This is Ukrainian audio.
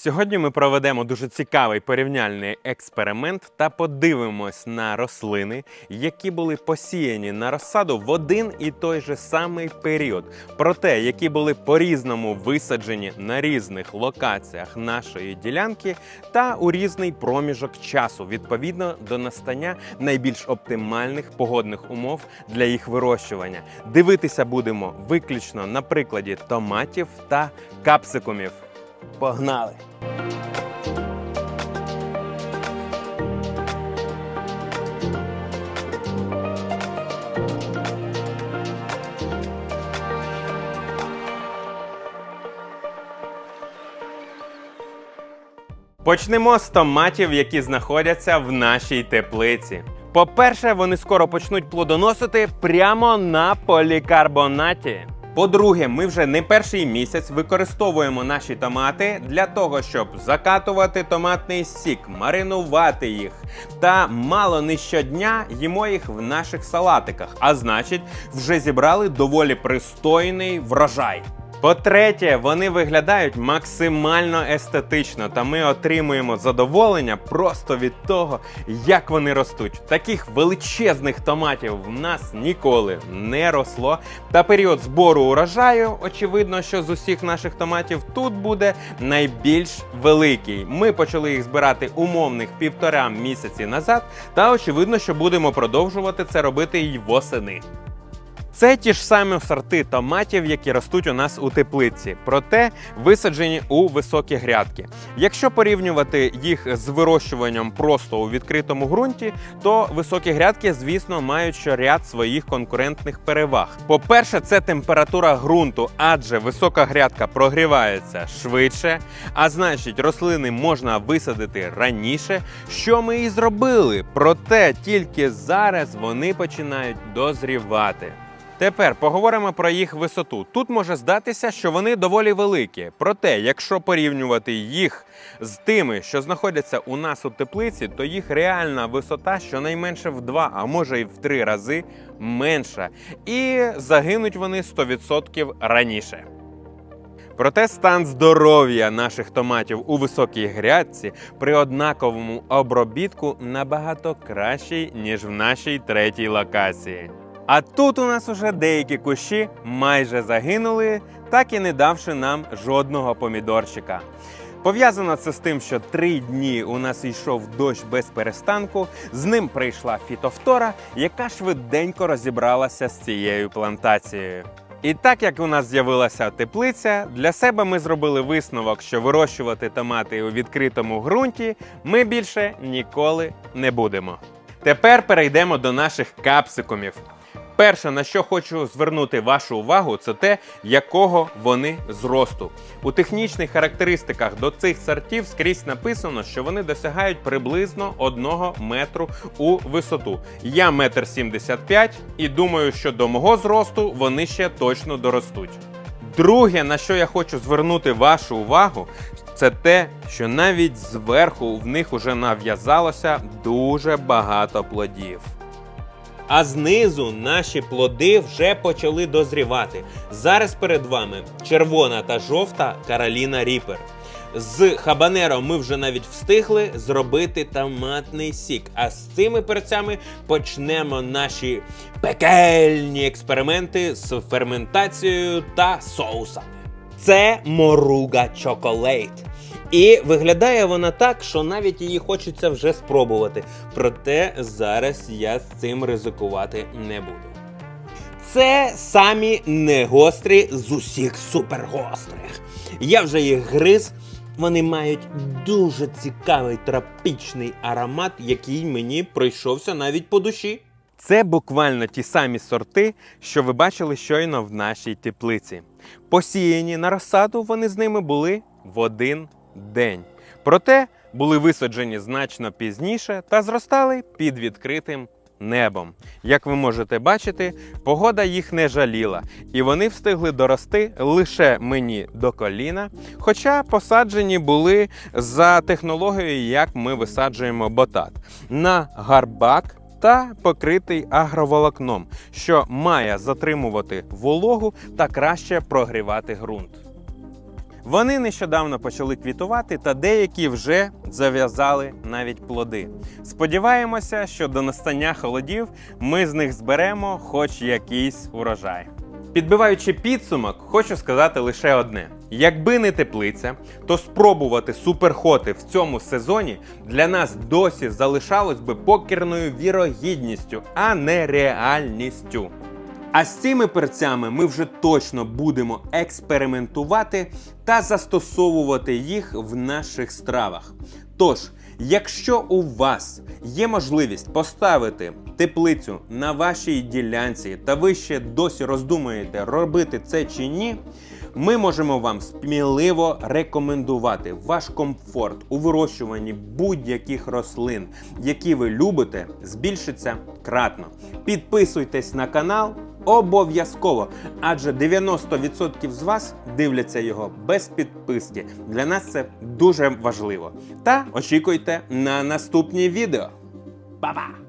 Сьогодні ми проведемо дуже цікавий порівняльний експеримент та подивимось на рослини, які були посіяні на розсаду в один і той же самий період, проте які були по-різному висаджені на різних локаціях нашої ділянки та у різний проміжок часу відповідно до настання найбільш оптимальних погодних умов для їх вирощування. Дивитися будемо виключно на прикладі томатів та капсикумів. Погнали! Почнемо з томатів, які знаходяться в нашій теплиці. По-перше, вони скоро почнуть плодоносити прямо на полікарбонаті. По-друге, ми вже не перший місяць використовуємо наші томати для того, щоб закатувати томатний сік, маринувати їх. Та мало не щодня їмо їх в наших салатиках. А значить, вже зібрали доволі пристойний врожай. По-третє, вони виглядають максимально естетично, та ми отримуємо задоволення просто від того, як вони ростуть. Таких величезних томатів в нас ніколи не росло. Та період збору урожаю, очевидно, що з усіх наших томатів тут буде найбільш великий. Ми почали їх збирати умовних півтора місяці назад, та очевидно, що будемо продовжувати це робити й восени. Це ті ж самі сорти томатів, які ростуть у нас у теплиці, проте висаджені у високі грядки. Якщо порівнювати їх з вирощуванням просто у відкритому ґрунті, то високі грядки, звісно, мають ряд своїх конкурентних переваг. По-перше, це температура ґрунту, адже висока грядка прогрівається швидше, а значить, рослини можна висадити раніше, що ми і зробили. Проте тільки зараз вони починають дозрівати. Тепер поговоримо про їх висоту. Тут може здатися, що вони доволі великі. Проте, якщо порівнювати їх з тими, що знаходяться у нас у теплиці, то їх реальна висота щонайменше в два, а може й в три рази менша. І загинуть вони 100% раніше. Проте стан здоров'я наших томатів у високій грядці при однаковому обробітку набагато кращий, ніж в нашій третій локації. А тут у нас уже деякі кущі майже загинули, так і не давши нам жодного помідорчика. Пов'язано це з тим, що три дні у нас йшов дощ без перестанку. З ним прийшла фітофтора, яка швиденько розібралася з цією плантацією. І так як у нас з'явилася теплиця, для себе ми зробили висновок, що вирощувати томати у відкритому ґрунті ми більше ніколи не будемо. Тепер перейдемо до наших капсикумів. Перше, на що хочу звернути вашу увагу, це те, якого вони зросту. У технічних характеристиках до цих сортів скрізь написано, що вони досягають приблизно 1 метру у висоту. Я метр 75 і думаю, що до мого зросту вони ще точно доростуть. Друге, на що я хочу звернути вашу увагу, це те, що навіть зверху в них уже нав'язалося дуже багато плодів. А знизу наші плоди вже почали дозрівати. Зараз перед вами червона та жовта Кароліна Ріпер. З хабанеро ми вже навіть встигли зробити томатний сік. А з цими перцями почнемо наші пекельні експерименти з ферментацією та соусами. Це моруга чоколейт. І виглядає вона так, що навіть її хочеться вже спробувати. Проте зараз я з цим ризикувати не буду. Це самі негострі з усіх супергострих. Я вже їх гриз. Вони мають дуже цікавий тропічний аромат, який мені пройшовся навіть по душі. Це буквально ті самі сорти, що ви бачили щойно в нашій теплиці. Посіяні на розсаду вони з ними були в один день. Проте були висаджені значно пізніше та зростали під відкритим небом. Як ви можете бачити, погода їх не жаліла, і вони встигли дорости лише мені до коліна, хоча посаджені були за технологією, як ми висаджуємо ботат на гарбак. Та покритий агроволокном, що має затримувати вологу та краще прогрівати ґрунт. Вони нещодавно почали квітувати, та деякі вже зав'язали навіть плоди. Сподіваємося, що до настання холодів ми з них зберемо хоч якийсь урожай. Підбиваючи підсумок, хочу сказати лише одне: якби не теплиця, то спробувати суперхоти в цьому сезоні для нас досі залишалось би покірною вірогідністю, а не реальністю. А з цими перцями ми вже точно будемо експериментувати та застосовувати їх в наших стравах. Тож, якщо у вас є можливість поставити теплицю на вашій ділянці, та ви ще досі роздумуєте, робити це чи ні, ми можемо вам сміливо рекомендувати ваш комфорт у вирощуванні будь-яких рослин, які ви любите, збільшиться кратно. Підписуйтесь на канал обов'язково, адже 90% з вас дивляться його без підписки. Для нас це дуже важливо. Та очікуйте на наступні відео. Па-па!